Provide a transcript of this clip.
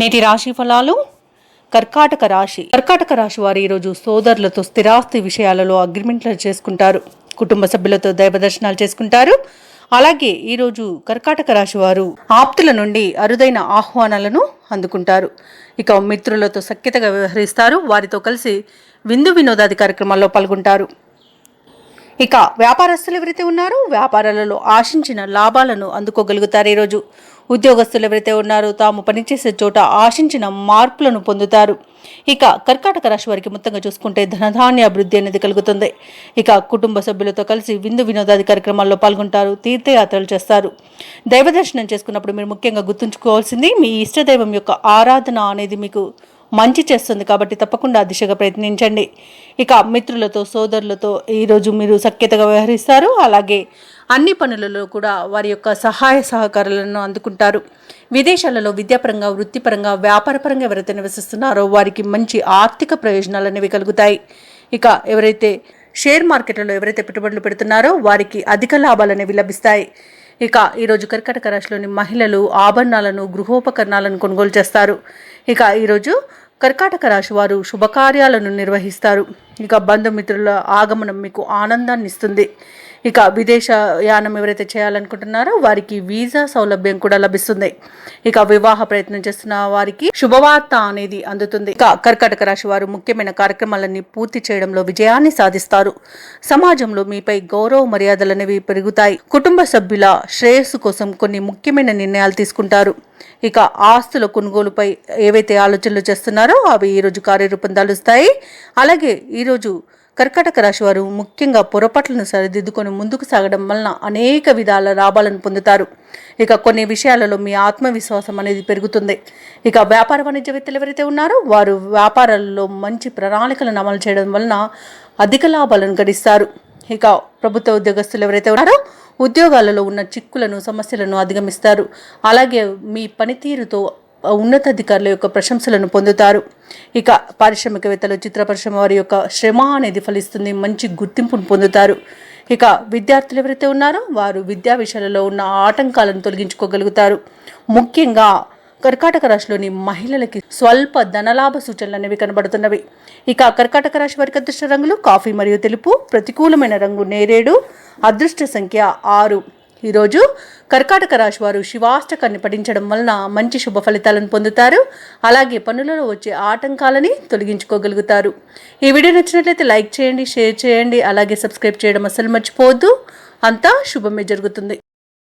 నేటి రాశి ఫలాలు? కర్కాటక రాశి. కర్కాటక రాశి వారు ఈరోజు సోదరులతో స్థిరాస్తి విషయాలలో అగ్రిమెంట్లు చేసుకుంటారు. కుటుంబ సభ్యులతో దైవ దర్శనాలు చేసుకుంటారు. అలాగే ఈరోజు కర్కాటక రాశి వారు ఆప్తుల నుండి అరుదైన ఆహ్వానాలను అందుకుంటారు. ఇక మిత్రులతో సఖ్యతగా వ్యవహరిస్తారు. వారితో కలిసి విందు వినోదాది కార్యక్రమాల్లో పాల్గొంటారు. ఇక వ్యాపారస్తులు ఎవరైతే ఉన్నారో వ్యాపారాలలో ఆశించిన లాభాలను అందుకోగలుగుతారు ఈరోజు. ఉద్యోగస్తులు ఎవరైతే ఉన్నారో తాము పనిచేసే చోట ఆశించిన మార్పులను పొందుతారు. ఇక కర్కాటక రాశి వారికి మొత్తంగా చూసుకుంటే ధనధాన్య అభివృద్ధి అనేది కలుగుతుంది. ఇక కుటుంబ సభ్యులతో కలిసి విందు వినోదాది కార్యక్రమాల్లో పాల్గొంటారు తీర్థయాత్రలు చేస్తారు. దైవ దర్శనం చేసుకున్నప్పుడు మీరు ముఖ్యంగా గుర్తుంచుకోవాల్సింది మీ ఇష్టదైవం యొక్క ఆరాధన అనేది మీకు మంచి చేస్తుంది కాబట్టి తప్పకుండా దిశగా ప్రయత్నించండి. ఇక మిత్రులతో సోదరులతో ఈరోజు మీరు సఖ్యతగా వ్యవహరిస్తారు. అలాగే అన్ని పనులలో కూడా వారి యొక్క సహాయ సహకారాలను అందుకుంటారు. విదేశాలలో విద్యాపరంగా వృత్తిపరంగా వ్యాపారపరంగా ఎవరైతే నివసిస్తున్నారో వారికి మంచి ఆర్థిక ప్రయోజనాలు అనేవి కలుగుతాయి. ఇక ఎవరైతే షేర్ మార్కెట్లలో ఎవరైతే పెట్టుబడులు పెడుతున్నారో వారికి అధిక లాభాలు అనేవి లభిస్తాయి. ఇక ఈరోజు కర్కటక రాశిలోని మహిళలు ఆభరణాలను గృహోపకరణాలను కొనుగోలు చేస్తారు. ఇక ఈరోజు కర్కాటక రాశి వారు శుభకార్యాలను నిర్వహిస్తారు. ఇక బంధుమిత్రుల ఆగమనం మీకు ఆనందాన్ని ఇస్తుంది ఇక విదేశ యానం ఎవరైతే చేయాలనుకుంటున్నారో వారికి వీసా సౌలభ్యం కూడా లభిస్తుంది. ఇక వివాహ ప్రయత్నం చేస్తున్న వారికి శుభవార్త అనేది అందుతుంది. ఇక కర్కాటక రాశి వారు ముఖ్యమైన కార్యక్రమాలన్నీ పూర్తి చేయడంలో విజయాన్ని సాధిస్తారు. సమాజంలో మీపై గౌరవ మర్యాదలు అనేవి పెరుగుతాయి. కుటుంబ సభ్యుల శ్రేయస్సు కోసం కొన్ని ముఖ్యమైన నిర్ణయాలు తీసుకుంటారు. ఇక ఆస్తుల కొనుగోలుపై ఏవైతే ఆలోచనలు చేస్తున్నారో అవి ఈరోజు కార్యరూపం దాలుస్తాయి. అలాగే ఈరోజు కర్కటక రాశి వారు ముఖ్యంగా పొరపాట్లను సరిదిద్దుకొని ముందుకు సాగడం వలన అనేక విధాల లాభాలను పొందుతారు. ఇక కొన్ని విషయాలలో మీ ఆత్మవిశ్వాసం అనేది పెరుగుతుంది. ఇక వ్యాపార వాణిజ్యవేత్తలు ఎవరైతే ఉన్నారో వారు వ్యాపారాలలో మంచి ప్రణాళికలను అమలు చేయడం వలన అధిక లాభాలను గడిస్తారు ఇక ప్రభుత్వ ఉద్యోగస్తులు ఎవరైతే ఉన్నారో ఉద్యోగాలలో ఉన్న చిక్కులను సమస్యలను అధిగమిస్తారు. అలాగే మీ పనితీరుతో ఉన్నతాధికారుల యొక్క ప్రశంసలను పొందుతారు. ఇక పారిశ్రామికవేత్తలు చిత్ర పరిశ్రమ వారి యొక్క శ్రమ అనేది ఫలిస్తుంది మంచి గుర్తింపును పొందుతారు. ఇక విద్యార్థులు ఎవరైతే ఉన్నారో వారు విద్యా విషయాలలో ఉన్న ఆటంకాలను తొలగించుకోగలుగుతారు. ముఖ్యంగా కర్కాటక రాశిలోని మహిళలకి స్వల్ప ధనలాభ సూచనలు అనేవి కనబడుతున్నవి. ఇక కర్కాటక రాశి వారికి అదృష్ట రంగులు కాఫీ మరియు తెలుపు ప్రతికూలమైన రంగు నేరేడు అదృష్ట సంఖ్య ఆరు. ఈరోజు కర్కాటక రాశి వారు శివాష్టకాన్ని పఠించడం వలన మంచి శుభ ఫలితాలను పొందుతారు. అలాగే పనులలో వచ్చే ఆటంకాలని తొలగించుకోగలుగుతారు. ఈ వీడియో నచ్చినట్లయితే లైక్ చేయండి షేర్ చేయండి అలాగే సబ్స్క్రైబ్ చేయడం అసలు మర్చిపోవద్దు. అంతా శుభమే జరుగుతుంది.